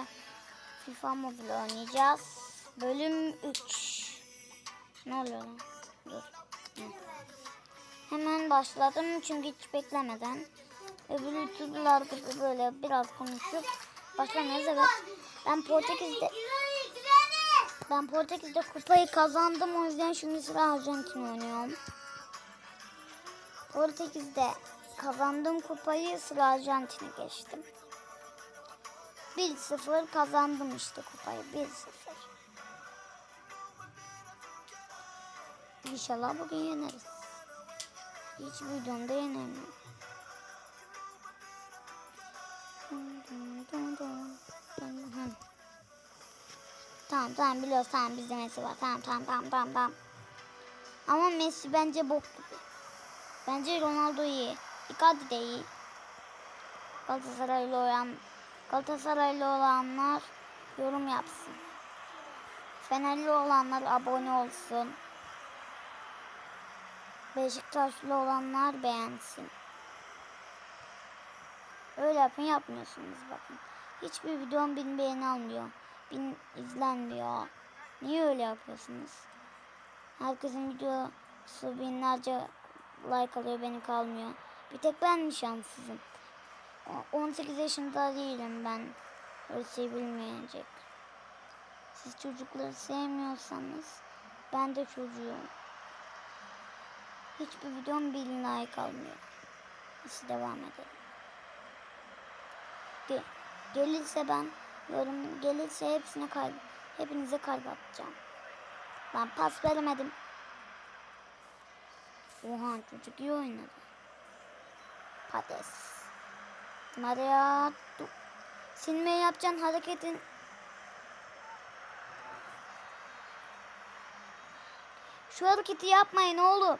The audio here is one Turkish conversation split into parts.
sonra FIFA Mobile oynayacağız. Bölüm 3. Ne oluyor lan? Dur. Hemen başladım çünkü hiç beklemeden. Öbür YouTuber'lar gibi böyle biraz konuşup başlamayız. Evet. Ben Portekiz'de ben Portekiz'de kupayı kazandım o yüzden şimdi sıra Arjantin oynuyorum. Portekiz'de kazandığım kupayı sıra Arjantin'e geçtim. 1-0 kazandım işte kupayı 1-0. İnşallah bugün yeneriz. Hiç videomda yenemiyorum. Tamam tamam biliyoruz tamam bizde Messi var tamam tamam tamam tamam tamam. Ama Messi bence bok gibi. Bence Ronaldo iyi. Icardi de iyi. Galatasaraylı olan Galatasaraylı olanlar yorum yapsın. Fenerli olanlar abone olsun. Beşiktaşlı olanlar beğensin. Öyle yapın yapmıyorsunuz bakın. Hiçbir videom bin beğeni almıyor. Bin izlenmiyor. Niye öyle yapıyorsunuz? Herkesin videosu binlerce like alıyor benim kalmıyor. Bir tek ben mi şanssızım? O- 18 yaşında değilim ben. Öyle şey bilmeyecek. Siz çocukları sevmiyorsanız ben de çocuğum. Hiçbir videom bin like almıyor. Biz devam edelim. Ge- gelirse ben yorum gelirse hepsine kalp hepinize kalp atacağım. Ben pas veremedim. Oha çocuk iyi oynadı. Patates. Maria silmeye yapacağın hareketin Şu hareketi yapmayın oğlum.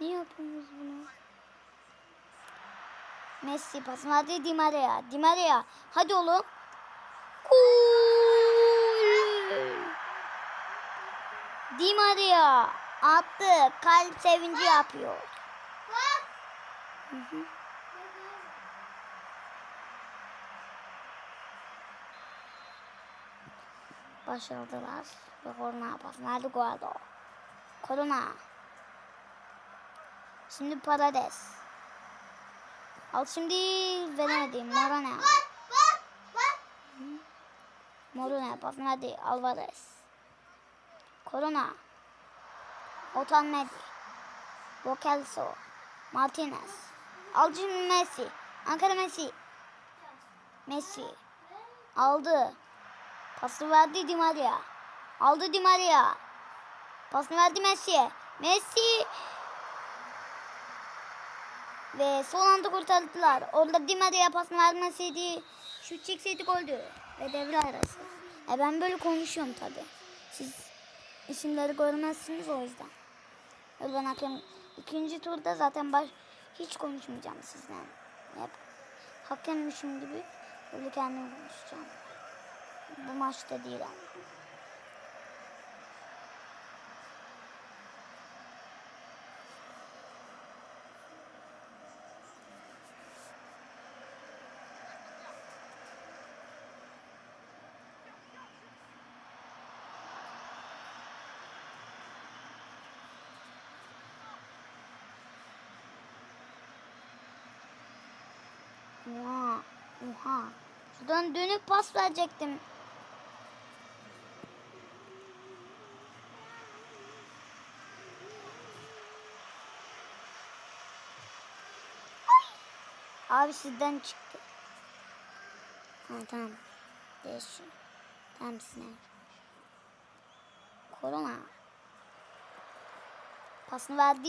Niye yapıyorsunuz bunu? Messi pasını verdi Di Maria. Di Maria. Hadi oğlum. Gol. Di Maria attı. Kalp sevinci yapıyor. Hı. Başardılar. Ve korona pasını verdi Guardo. Korona. Şimdi Parades. Al şimdi veremedim. Morana. Morana pasını verdi. Alvarez. Corona. Otan Messi. Bokelso. Martinez. Alcin Messi. Ankara Messi. Messi. Aldı. Pası verdi Di Maria. Aldı Di Maria. Pasını verdi Messi'ye. Messi. Ve son anda kurtardılar. Orada Di Maria pasını vermeseydi şut çekseydi goldü. Ve devre arası. E ben böyle konuşuyorum tabi. Siz isimleri görmezsiniz o yüzden. Öyle ben hakem ikinci turda zaten baş hiç konuşmayacağım sizden. Hep hakemmişim gibi öyle kendim konuşacağım. Bu maçta değil ama. Oha. Şuradan dönüp pas verecektim. Abi sizden çıktı. Ha tamam. Değiş. şunu. Tamam sizden. Korona. Pasını verdim.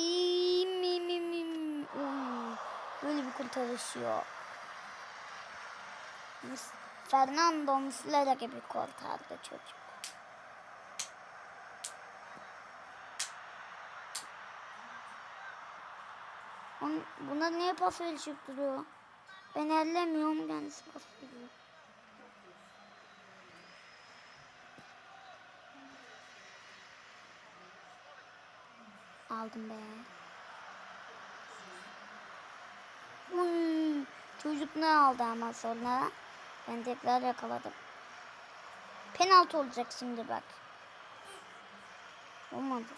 Böyle bir kurtarış yok. Fernando Muslera gibi kurtardı çocuk. On, buna niye pas verişip duruyor? Ben ellemiyorum kendisi pas veriyor. Aldım be. Uy, Çocuk ne aldı ama sonra ben tekrar yakaladım. Penaltı olacak şimdi bak. Olmadı.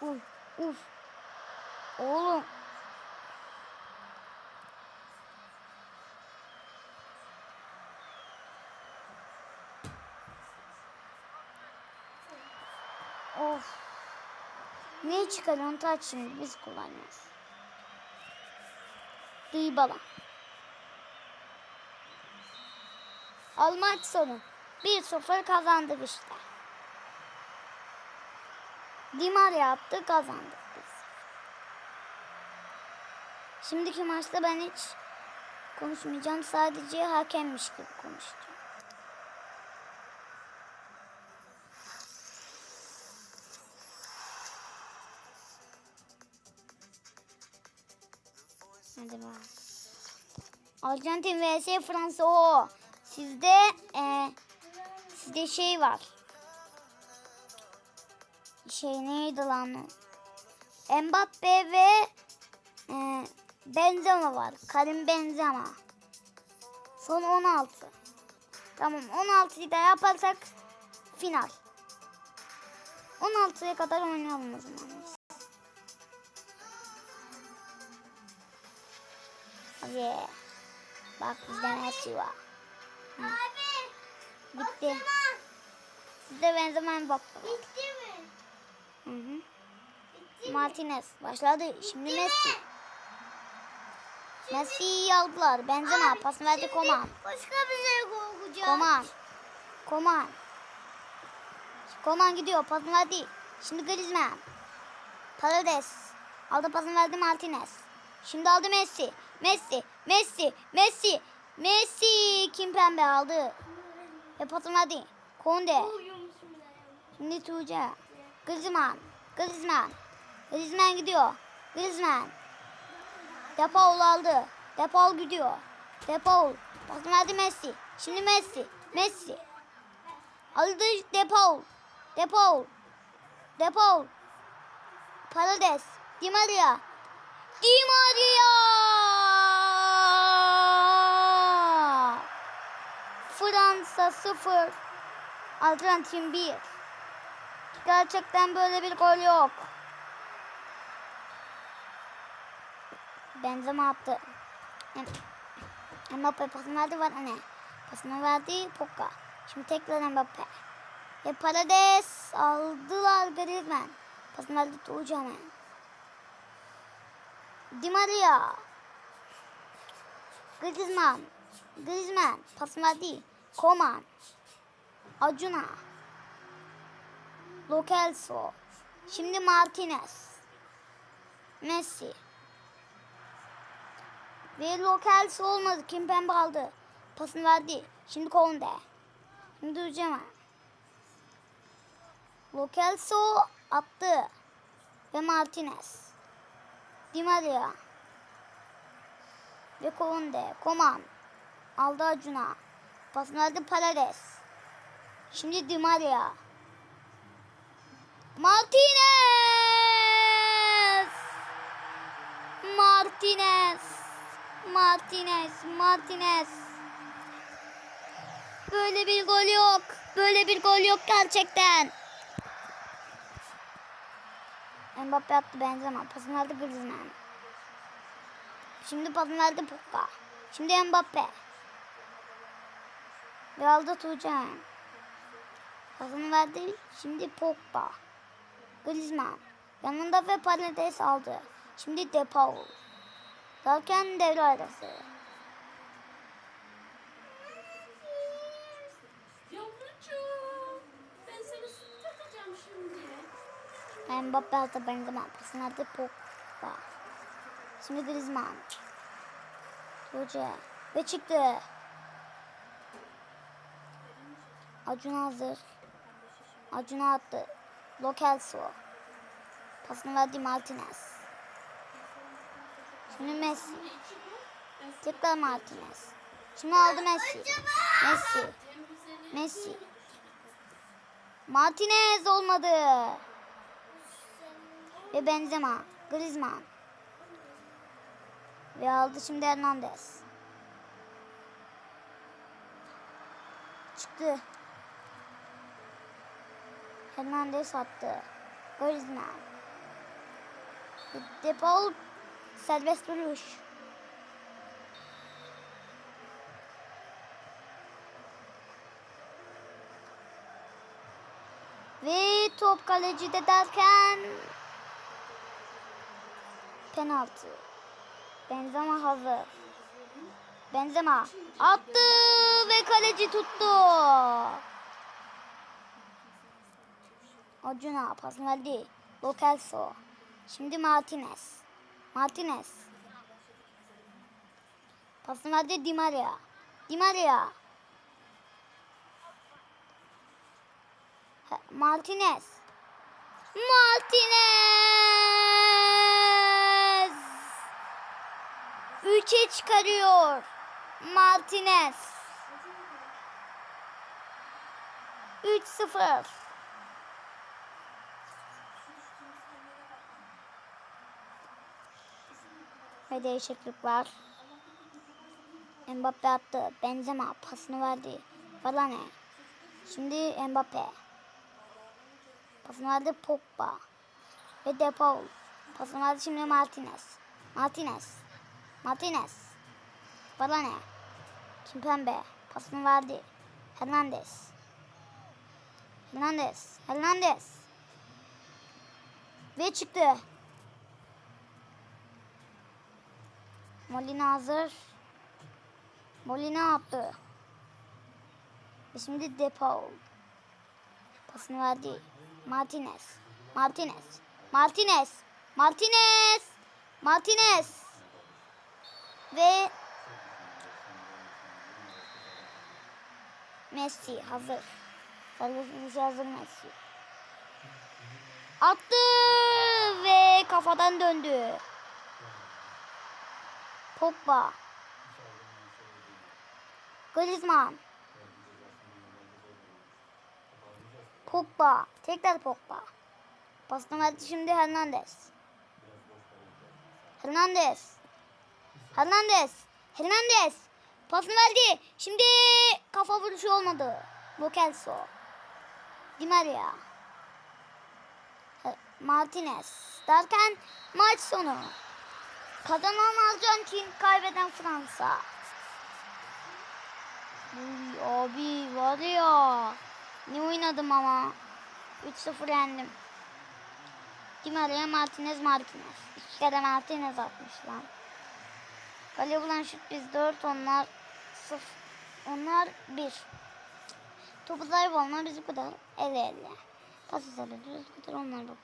Uf, uf. Oğlum. Of. Ne çıkarıyorsun taç şimdi biz kullanıyoruz. Dybala. Al maç sonu. 1-0 kazandık işte. Di Maria attı kazandık biz. Şimdiki maçta ben hiç konuşmayacağım. Sadece hakemmiş gibi konuşacağım. Arjantin vs Fransa o. Sizde e, sizde şey var. Şey neydi lan? Mbappe ve e, Benzema var. Karim Benzema. Son 16. Tamam 16'yı da yaparsak final. 16'ya kadar oynayalım o zaman. biz. Bak bizde Messi var. Hı. Bitti. Sizde Mbappe var. Bitti mi? Hı hı. Bitti mi? Martinez başladı. Şimdi Messi. Messi'yi aldılar. Benzema pas verdi Koman. Başka bir şey korkacağım. Koman. Koman. Koman gidiyor. Pasını verdi. Şimdi Griezmann. Paredes. Aldı pasını verdi Martinez. Şimdi aldı Messi. Messi. Messi. Messi. Messi. Kim pembe aldı. Ve verdi. Konde. Şimdi Tuğçe. Griezmann. Griezmann. Griezmann gidiyor. Griezmann. Depaul aldı. Depaul gidiyor. Depaul. Pasını verdi Messi. Şimdi Messi. Messi. Aldı Depaul. Depaul. Depaul. Paredes. Di Maria. Di Maria. Fransa 0. Arjantin 1. Gerçekten böyle bir gol yok. Benzema attı. Mbappe pasını verdi var anne. Pasını verdi Pogba. Şimdi tekrar Mbappe. Ve Paredes aldılar Griezmann. Pasını verdi Tuğcan'a. Di Maria. Griezmann. Griezmann. Pasını verdi. Koman. Acuna. Lo Celso. Şimdi Martinez. Messi. Ve Lo Celso olmadı. Kim pembe aldı. Pasını verdi. Şimdi Konde. Şimdi Ucema. Lo Celso attı. Ve Martinez. Di Maria. Ve Konde. Koman. Aldı Acuna. Pasını verdi Paredes. Şimdi Di Maria. Martinez! Martinez! Martinez! Martinez! Böyle bir gol yok. Böyle bir gol yok gerçekten. Mbappe attı Benzema. Pasını verdi Griezmann. Şimdi pasını verdi Pogba. Şimdi Mbappe. Ve aldı Tuğcan. Pasını verdi. Şimdi Pogba. Griezmann. Yanında ve Paredes aldı. Şimdi Depaul. Derken devre arası. Mbappe aldı Benzema. Pasını verdi Pogba. Şimdi Griezmann. Tuğçe. Ve çıktı. Acun hazır. Acun'a attı. Lo Celso. Pasını verdi Martinez. Şimdi Messi. Tekrar Martinez. Şimdi aldı Messi. Messi. Messi. Martinez olmadı. Ve Benzema. Griezmann. Ve aldı şimdi Hernandez. Çıktı. Hernandez attı. Griezmann. De Paul serbest vuruş. Ve top kalecide derken penaltı. Benzema hazır. Benzema attı ve kaleci tuttu. Acuna pas verdi. Lo Celso. Şimdi Martinez. Martinez. Pasını verdi Di Maria. Di Maria. Martinez. Martinez. Üçe çıkarıyor. Martinez. 3-0. Ve değişiklik var. Mbappe attı. Benzema pasını verdi. Varane. Şimdi Mbappe. Pasını verdi Pogba. Ve De Paul. Pasını verdi şimdi Martinez. Martinez. Martinez. Varane. Kimpembe. Pasını verdi. Hernandez. Hernandez. Hernandez. Ve çıktı. Molina hazır. Molina. Ve şimdi De Paul. Pasını verdi. Martinez. Martinez. Martinez. Martinez. Martinez. Ve Messi hazır. Servis hazır Messi. Attı ve kafadan döndü. Pogba. Griezmann. Pogba. Tekrar Pogba. Pasını verdi şimdi Hernandez. Hernandez. Hernandez. Hernandez. Pasını verdi. Şimdi kafa vuruşu olmadı. Lo Celso. Di Maria. Martinez. Derken maç sonu. Kazanan Arjantin, kaybeden Fransa. Uy, abi var ya. Ne oynadım ama. 3-0 yendim. Di Maria, Martinez, Martinez. İki kere Martinez atmış lan. Kale bulan şut biz 4, onlar 0. Onlar 1. Topu sahip onlar biz bu kadar. 50 50. Pas üzerinde bu kadar onlar bu.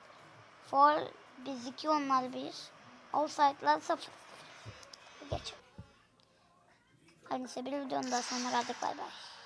For biz 2, onlar 1. Offside'lar 0. Geç. Aynısı bir videonun daha sonuna geldik. Bay bay.